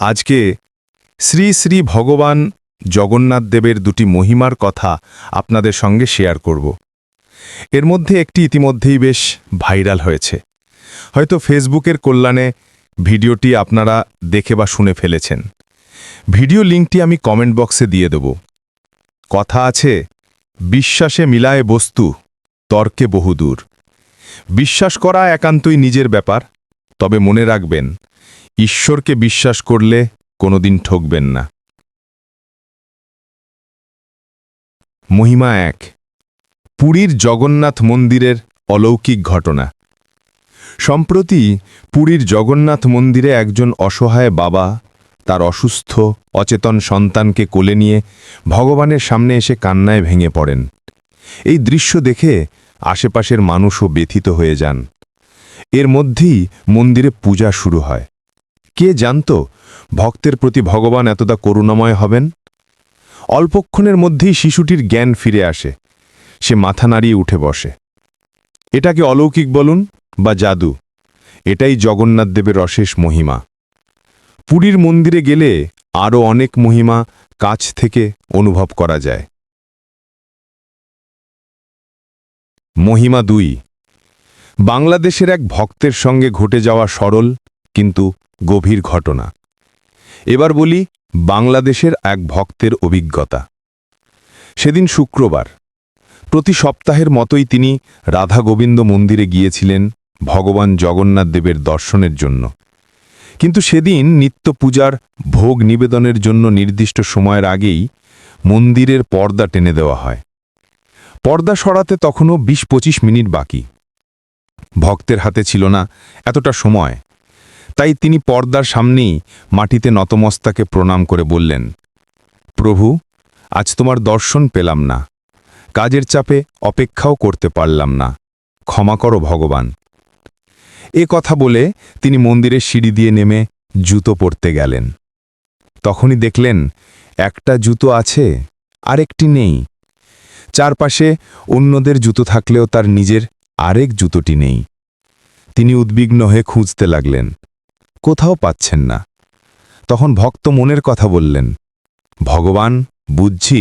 আজকে শ্রী শ্রী ভগবান জগন্নাথ দেবের দুটি মহিমার কথা আপনাদের সঙ্গে শেয়ার করব। এর মধ্যে একটি ইতিমধ্যেই বেশ ভাইরাল হয়েছে। হয়তো ফেসবুকের কল্যাণে ভিডিওটি আপনারা দেখে বা শুনে ফেলেছেন। ভিডিও লিঙ্কটি আমি কমেন্ট বক্সে দিয়ে দেব। কথা আছে, বিশ্বাসে মিলায় বস্তু, তর্কে বহুদূর। বিশ্বাস করা একান্তই নিজের ব্যাপার, তবে মনে রাখবেন ঈশ্বরকে বিশ্বাস করলে কোনোদিন ঠকবেন না। মহিমা এক, পুরীর জগন্নাথ মন্দিরের অলৌকিক ঘটনা। সম্প্রতি পুরীর জগন্নাথ মন্দিরে একজন অসহায় বাবা তার অসুস্থ, অচেতন সন্তানকে কোলে নিয়ে ভগবানের সামনে এসে কান্নায় ভেঙে পড়েন। এই দৃশ্য দেখে আশেপাশের মানুষও ব্যথিত হয়ে যান। এর মধ্যেই মন্দিরে পূজা শুরু হয়। কে জানত ভক্তের প্রতি ভগবান এতটা করুণাময় হবেন? অল্পক্ষণের মধ্যেই শিশুটির জ্ঞান ফিরে আসে। সে মাথা নাড়িয়ে উঠে বসে। এটাকে অলৌকিক বলুন বা জাদু। এটাই জগন্নাথ দেবের অশেষ মহিমা। পুরীর মন্দিরে গেলে আরও অনেক মহিমা কাছ থেকে অনুভব করা যায়। মহিমা দুই। বাংলাদেশের এক ভক্তের সঙ্গে ঘটে যাওয়া সরল কিন্তু গভীর ঘটনা। এবার বলি বাংলাদেশের এক ভক্তের অভিজ্ঞতা। সেদিন শুক্রবার, প্রতি সপ্তাহের মতোই তিনি রাধা গোবিন্দ মন্দিরে গিয়েছিলেন ভগবান জগন্নাথ দেবের দর্শনের জন্য। কিন্তু সেদিন নিত্য পূজার ভোগ নিবেদনের জন্য নির্দিষ্ট সময়ের আগেই মন্দিরের পর্দা টেনে দেওয়া হয়। পর্দা সরাতে তখনও বিশ পঁচিশ মিনিট বাকি। ভক্তের হাতে ছিল না এতটা সময়। তাই তিনি পর্দার সামনেই মাটিতে নতমস্তাকে প্রণাম করে বললেন, প্রভু, আজ তোমার দর্শন পেলাম না। কাজের চাপে অপেক্ষাও করতে পারলাম না। ক্ষমা করো ভগবান। এ কথা বলে তিনি মন্দিরের সিঁড়ি দিয়ে নেমে জুতো পরতে গেলেন। তখনই দেখলেন, একটা জুতো আছে, আরেকটি নেই। চারপাশে অন্যদের জুতো থাকলেও তার নিজের আরেক জুতোটি নেই। তিনি উদ্বিগ্ন হয়ে খুঁজতে লাগলেন। কোথাও পাচ্ছেন না। তখন ভক্ত মনের কথা বললেন, ভগবান, বুঝছি,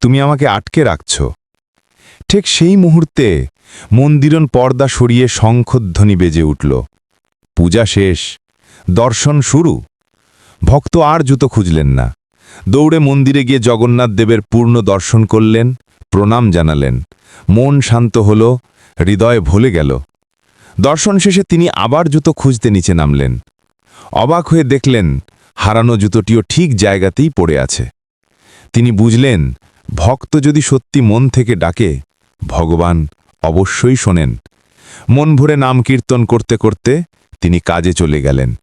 তুমি আমাকে আটকে রাখছ। ঠিক সেই মুহূর্তে মন্দিরন পর্দা সরিয়ে শঙ্খধ্বনি বেজে উঠল। পূজা শেষ, দর্শন শুরু। ভক্ত আর জুতো খুঁজলেন না। দৌড়ে মন্দিরে গিয়ে জগন্নাথ দেবের পূর্ণ দর্শন করলেন, প্রণাম জানালেন। মন শান্ত হল, হৃদয় ভুলে গেল। দর্শন শেষে তিনি আবার জুতো খুঁজতে নিচে নামলেন। অবাক হয়ে দেখলেন, হারানো জুতোটিও ঠিক জায়গাতেই পড়ে আছে। তিনি বুঝলেন, ভক্ত যদি সত্যি মন থেকে ডাকে, ভগবান অবশ্যই শোনেন। মন ভরে নাম কীর্তন করতে করতে তিনি কাজে চলে গেলেন।